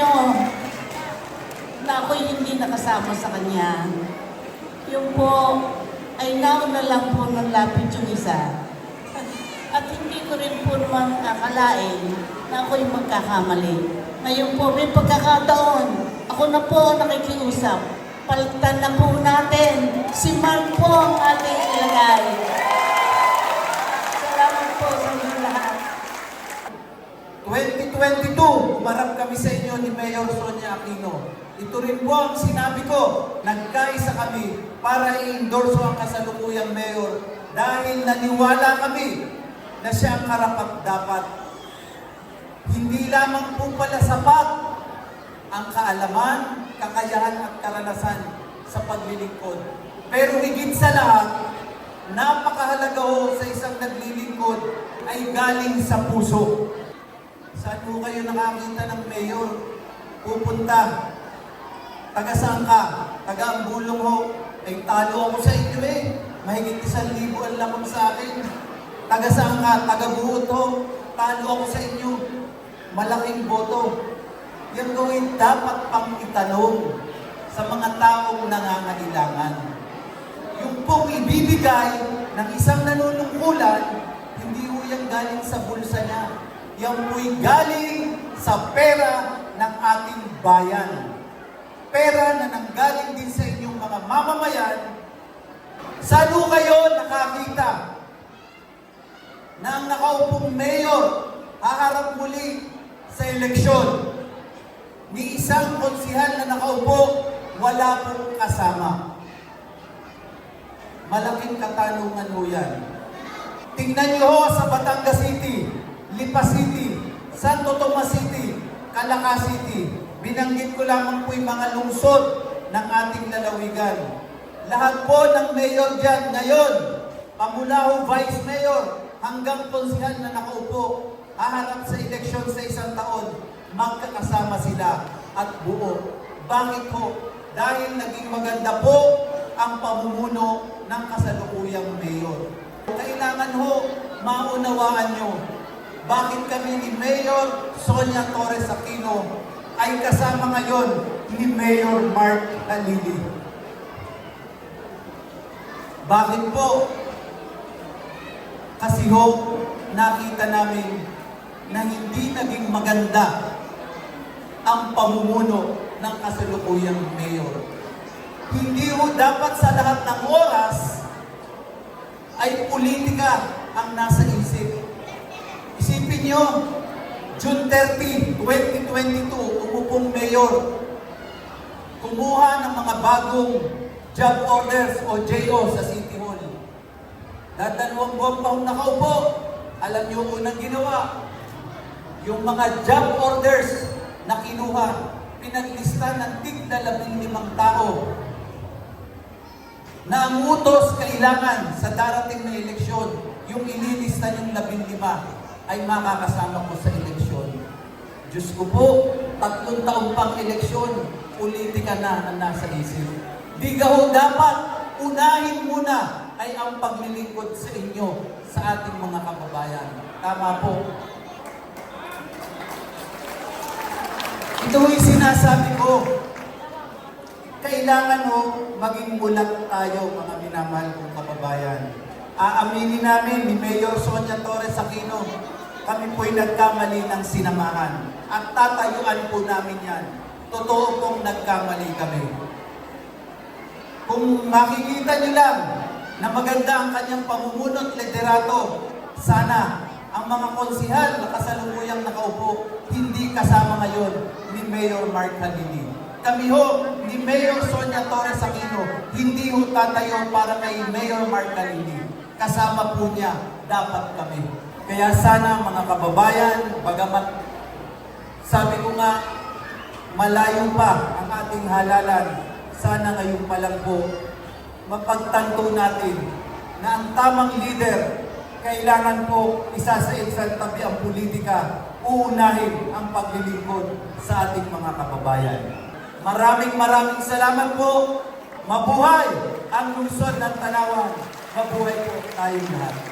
inyo na ako'y hindi nakasama sa kanya. Yung po ay nauna lang po ng lapit yung isa. At hindi ko rin po naman akalain na ako'y magkakamali. Ngayon po, may pagkakataon, ako na po ang nakikiusap. Palitan na po natin. Si Mark po ang ating ilagay. Salamat po sa inyo lahat. 2022, umarap kami sa inyo ni Mayor Sonia Aquino. Ito rin po ang sinabi ko, nagkaisa kami para i-endorso ang kasalukuyang mayor dahil naniwala kami na siya ang karapat dapat. Hindi lamang po pala sapat ang kaalaman, kakayahan at karanasan sa paglilingkod. Pero higit sa lahat, napakahalaga ho sa isang naglilingkod ay galing sa puso. Saan po kayo nakakita ng mayor? Pupunta. Taga saan ka? Taga ang bulong ho. Ay talo ako sa inyo eh. Mahigit isang libo ang lamang sa akin. Taga saan ka? Taga buot ho. Talo ako sa inyo. Malaking boto. Yan gawin dapat pang itanong sa mga taong nangangailangan. Yung pong ibibigay ng isang nanunungkulan, hindi ho yan galing sa bulsa niya. Yan po'y galing sa pera ng ating bayan. Pera na nanggaling din sa inyong mga mamamayan. Saan kayo nakakita na ang nakaupong mayor haharap muli sa eleksyon ni isang konsihal na nakaupo, wala pong kasama. Malaking katanungan ho yan. Tingnan niyo ho sa Batangas City, Lipa City, Santo Tomas City, Calaca City. Binanggit ko lamang po yung mga lungsod ng ating lalawigan. Lahat po ng mayor dyan ngayon, pamula ho vice mayor hanggang konsihal na nakaupo, haharap sa eleksyon sa isang taon, magkakasama sila at buo. Bakit ho? Dahil naging maganda po ang pamumuno ng kasalukuyang mayor. Kailangan ho, maunawaan nyo, bakit kami ni Mayor Sonia Torres Aquino ay kasama ngayon ni Mayor Mark Halili. Bakit po? Kasi ho, nakita namin na hindi naging maganda ang pamumuno ng kasalukuyang mayor. Hindi ho dapat sa lahat ng oras ay politika ang nasa isip. Isipin nyo, June 30, 2022, umupong mayor, kumuha ng mga bagong job orders o JO sa City Hall. Dadalawang buwan pa akong nakaupo. Alam niyo ang unang ginawa. Yung mga job orders na kinuha, pinaglista ng tigda labing limang tao na ang utos kailangan sa darating na eleksyon, yung ililista yung labing lima ay makakasama ko sa eleksyon. Diyos ko po, tatlong taong pang eleksyon, politika na ang nasa isip. Di ho dapat, unahin muna ay ang paglilingkod sa inyo, sa ating mga kababayan. Tama po. Ito yung sinasabi ko. Kailangan ho, maging mulat tayo, mga minamahal kong kababayan. Aaminin namin ni Mayor Sonia Torres Aquino, kami po'y nagkamali ng sinamahan. At tatayuan po namin yan. Totoo pong nagkamali kami. Kung makikita niyo lang na maganda ang kanyang pamumuno at liderato, sana ang mga konsihal na kasalukuyang nakaupo, hindi kasama ngayon ni Mayor Mark Halili. Kami ho, ni Mayor Sonia Torres Aquino, hindi ho tatayo para kay Mayor Mark Halili. Kasama po niya, dapat kami. Kaya sana mga kababayan, bagamat sabi ko nga, malayo pa ang ating halalan, sana ngayon pa lang po, mapagtanto natin na ang tamang leader, kailangan po isa sa isang tabi ang politika, uunahin ang paglilingkod sa ating mga kababayan. Maraming maraming salamat po. Mabuhay ang lungsod ng Tanawan. Mabuhay po tayong lahat.